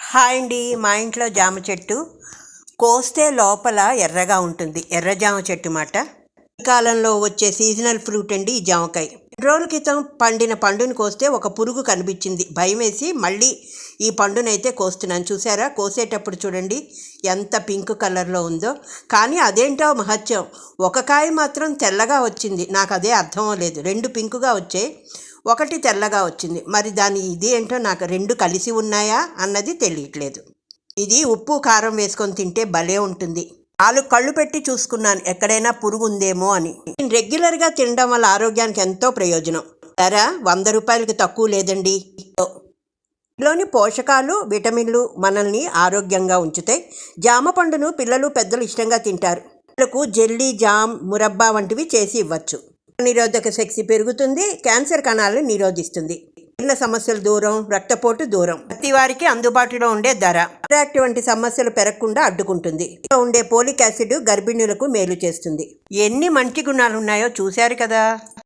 Hi అండి. మా ఇంట్లో జామ చెట్టు కోస్తే లోపల ఎర్రగా ఉంటుంది. ఎర్ర జామ చెట్టు మాట. కాలంలో వచ్చే సీజనల్ ఫ్రూట్ అండి ఈ జామకాయ. రెండు రోజుల క్రితం పండిన పండుని కోస్తే ఒక పురుగు కనిపించింది. భయం వేసి మళ్ళీ ఈ పండునైతే కోస్తున్నాను. చూసారా? కోసేటప్పుడు చూడండి ఎంత పింక్ కలర్లో ఉందో. కానీ అదేంటో మహత్యం. ఒక కాయ మాత్రం తెల్లగా వచ్చింది. నాకు అదే అర్థం లేదు రెండు పింకుగా వచ్చాయి. ఒకటి తెల్లగా వచ్చింది. మరి దాని ఇది ఏంటో నాకు రెండు కలిసి ఉన్నాయా అన్నది తెలియట్లేదు. ఇది ఉప్పు కారం వేసుకొని తింటే భలే ఉంటుంది. నాలుగు కళ్ళు పెట్టి చూసుకున్నాను. ఎక్కడైనా పురుగు ఉందేమో అని. నేను రెగ్యులర్గా తినడం వల్ల ఆరోగ్యానికి ఎంతో ప్రయోజనం. ధర వంద రూపాయలకి తక్కువ లేదండి. లోని పోషకాలు విటమిన్లు మనల్ని ఆరోగ్యంగా ఉంచుతాయి. జామ పండును పిల్లలు పెద్దలు ఇష్టంగా తింటారు. పిల్లలకు జెల్లీ జామ్ మురబ్బా వంటివి చేసి ఇవ్వచ్చు. నిరోధక శక్తి పెరుగుతుంది క్యాన్సర్ కణాలను నిరోధిస్తుంది. చిన్న సమస్యలు దూరం రక్తపోటు దూరం. ప్రతి వారికి అందుబాటులో ఉండే ధర. అట్రాక్ట్ వంటి సమస్యలు పెరగకుండా అడ్డుకుంటుంది. ఉండే పోలిక్ యాసిడ్ గర్భిణులకు మేలు చేస్తుంది. ఎన్ని మంచి గుణాలు ఉన్నాయో చూశారు కదా?